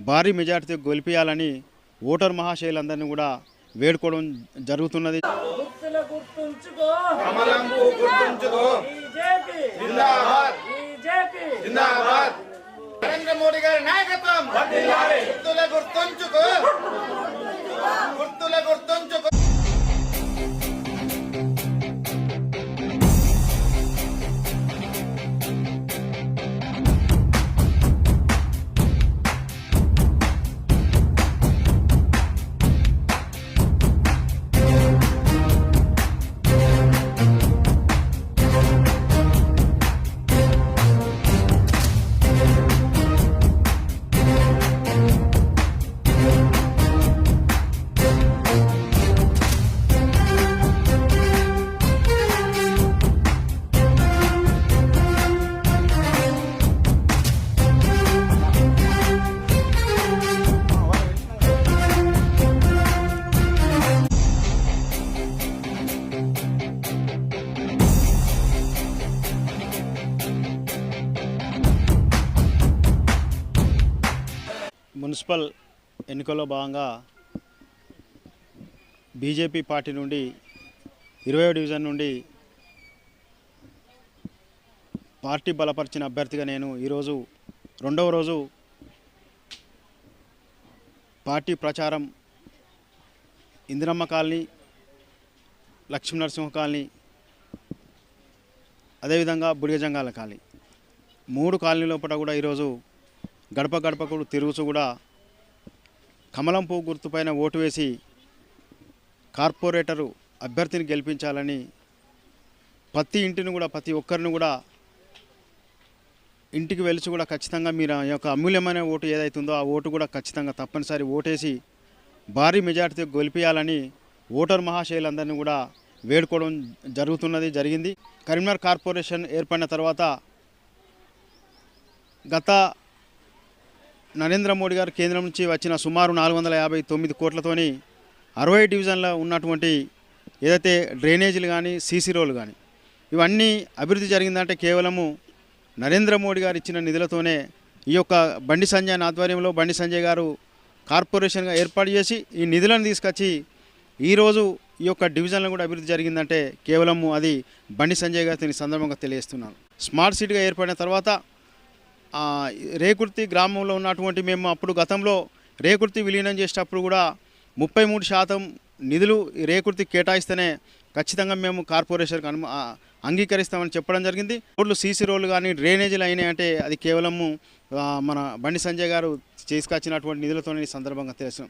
భారీ మెజార్టీతో గెలిపించాలని ఓటర్ మహాశైలందరినీ కూడా వేడుకోవడం జరుగుతున్నది. నరేంద్ర మోడీ గారి నాయకత్వం. గుర్తుంచుకో. మున్సిపల్ ఎన్నికల్లో భాగంగా బీజేపీ పార్టీ నుండి ఇరవై డివిజన్ నుండి పార్టీ బలపరిచిన అభ్యర్థిగా నేను ఈరోజు రెండవ రోజు పార్టీ ప్రచారం ఇందిరమ్మ కాలనీ లక్ష్మీనరసింహ కాలనీ అదేవిధంగా బుడిగజంగాల కాలనీ. మూడు కాలనీ లోపల కూడా ఈరోజు గడప గడపకు తిరుగుతూ కూడా కమలం పువ్వు గుర్తుపైన ఓటు వేసి కార్పొరేటరు అభ్యర్థిని గెలిపించాలని ప్రతి ఇంటిని కూడా ప్రతి ఒక్కరిని కూడా ఇంటికి వెలిచి కూడా ఖచ్చితంగా మీరు ఆ యొక్క అమూల్యమైన ఓటు ఏదైతుందో ఆ ఓటు కూడా ఖచ్చితంగా తప్పనిసరి ఓటేసి భారీ మెజార్టీతో గెలిపించాలని ఓటర్ మహాశైలందరినీ కూడా వేడుకోవడం జరుగుతున్నది జరిగింది. కరీంనగర్ కార్పొరేషన్ ఏర్పడిన తర్వాత గత నరేంద్ర మోడీ గారు కేంద్రం నుంచి వచ్చిన సుమారు నాలుగు వందల యాభై తొమ్మిది కోట్లతోని అరవై డివిజన్లో ఉన్నటువంటి ఏదైతే డ్రైనేజీలు కానీ సీసీ రోలు కానీ ఇవన్నీ అభివృద్ధి జరిగిందంటే కేవలము నరేంద్ర మోడీ గారు ఇచ్చిన నిధులతోనే ఈ యొక్క బండి సంజయ్ ఆధ్వర్యంలో బండి సంజయ్ గారు కార్పొరేషన్గా ఏర్పాటు చేసి ఈ నిధులను తీసుకొచ్చి ఈరోజు ఈ యొక్క డివిజన్లో కూడా అభివృద్ధి జరిగిందంటే కేవలము అది బండి సంజయ్ గారితో ఈ సందర్భంగా తెలియజేస్తున్నాను. స్మార్ట్ సిటీగా ఏర్పడిన తర్వాత రేకుర్తి గ్రామంలో ఉన్నటువంటి మేము అప్పుడు గతంలో రేకుర్తి విలీనం చేసేటప్పుడు కూడా ముప్పై మూడు శాతం నిధులు రేకుర్తి కేటాయిస్తేనే ఖచ్చితంగా మేము కార్పొరేషన్కి అను అంగీకరిస్తామని చెప్పడం జరిగింది. రోడ్లు సీసీ రోడ్లు కానీ డ్రైనేజీలు అయినాయి అంటే అది కేవలము మన బండి సంజయ్ గారు తీసుకొచ్చినటువంటి నిధులతో ఈ సందర్భంగా తెలుసు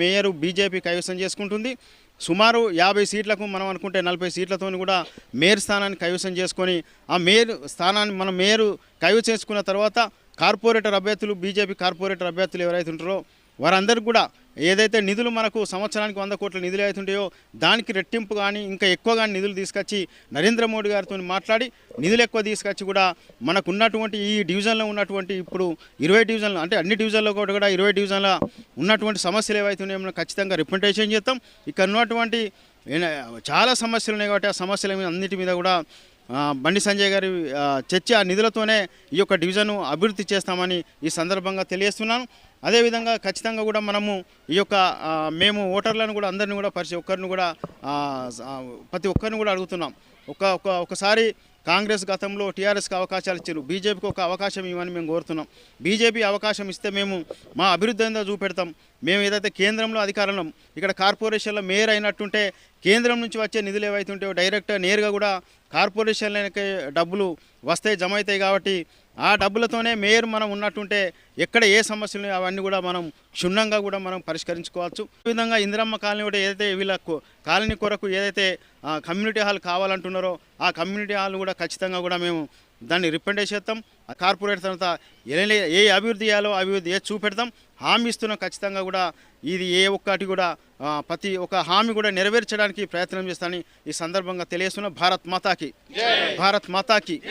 మేయర్ బీజేపీ కైవసం చేసుకుంటుంది. సుమారు యాభై సీట్లకు మనం అనుకుంటే నలభై సీట్లతో కూడా మేయర్ స్థానాన్ని కైవసం చేసుకొని ఆ మేయర్ స్థానాన్ని మనం మేయర్ కైవసం చేసుకున్న తర్వాత కార్పొరేటర్ అభ్యర్థులు బీజేపీ కార్పొరేటర్ అభ్యర్థులు ఎవరైతే ఉంటారో వారందరికీ కూడా ఏదైతే నిధులు మనకు సంవత్సరానికి వంద కోట్ల నిధులు అవుతుంటాయో దానికి రెట్టింపు కానీ ఇంకా ఎక్కువ కానీ నిధులు తీసుకొచ్చి నరేంద్ర మోడీ గారితో మాట్లాడి నిధులు ఎక్కువ తీసుకొచ్చి కూడా మనకు ఉన్నటువంటి ఈ డివిజన్లో ఉన్నటువంటి ఇప్పుడు ఇరవై డివిజన్లు అంటే అన్ని డివిజన్లో కూడా కూడా ఇరవై డివిజన్ల ఉన్నటువంటి సమస్యలు ఏవైతున్నాయో మనం ఖచ్చితంగా రిప్రజెంటేషన్ చేస్తాం. ఇక్కడ ఉన్నటువంటి చాలా సమస్యలు ఉన్నాయి కాబట్టి ఆ సమస్యల మీద అన్నిటి మీద కూడా బండి సంజయ్ గారి చర్చ ఆ నిధులతోనే ఈ యొక్క డివిజన్ అభివృద్ధి చేస్తామని ఈ సందర్భంగా తెలియజేస్తున్నాను. అదేవిధంగా ఖచ్చితంగా కూడా మనము ఈ యొక్క మేము ఓటర్లను కూడా అందరిని కూడా పరిచి ఒక్కరిని కూడా ప్రతి ఒక్కరిని కూడా అడుగుతున్నాం. ఒక ఒక్కసారి కాంగ్రెస్ గతంలో టీఆర్ఎస్కి అవకాశాలు ఇచ్చారు. బీజేపీకి ఒక అవకాశం ఇవ్వని మేము కోరుతున్నాం. బీజేపీ అవకాశం ఇస్తే మేము మా అభివృద్ధి ఏందో చూపెడతాం. మేము ఏదైతే కేంద్రంలో అధికారంలో ఇక్కడ కార్పొరేషన్లో మేయర్ అయినట్టుంటే కేంద్రం నుంచి వచ్చే నిధులు ఏవైతే ఉంటాయో డైరెక్ట్ నేరుగా కూడా కార్పొరేషన్లకి డబ్బులు వస్తాయి జమ అవుతాయి కాబట్టి ఆ డబ్బులతోనే మేయర్ మనం ఉన్నట్టుంటే ఎక్కడ ఏ సమస్యలు అవన్నీ కూడా మనం క్షుణ్ణంగా కూడా మనం పరిష్కరించుకోవచ్చు. ఈ విధంగా ఇందిరమ్మ కాలనీ కూడా ఏదైతే వీళ్ళ కొ- కాలనీ కొరకు ఏదైతే కమ్యూనిటీ హాల్ కావాలంటున్నారో ఆ కమ్యూనిటీ హాల్ కూడా ఖచ్చితంగా కూడా మేము దాన్ని రిప్రజెంట్ చేస్తాం. ఆ కార్పొరేట్ తర్వాత ఏ ఏ అభివృద్ధి చేయాలో అభివృద్ధి ఏ చూపెడతాం. హామీ ఇస్తున్నాం ఖచ్చితంగా కూడా. ఇది ఏ ఒక్కటి కూడా ప్రతి ఒక్క హామీ కూడా నెరవేర్చడానికి ప్రయత్నం చేస్తానని ఈ సందర్భంగా తెలియజేస్తున్నా. భారత్ మాతాకి. భారత్ మాతాకి.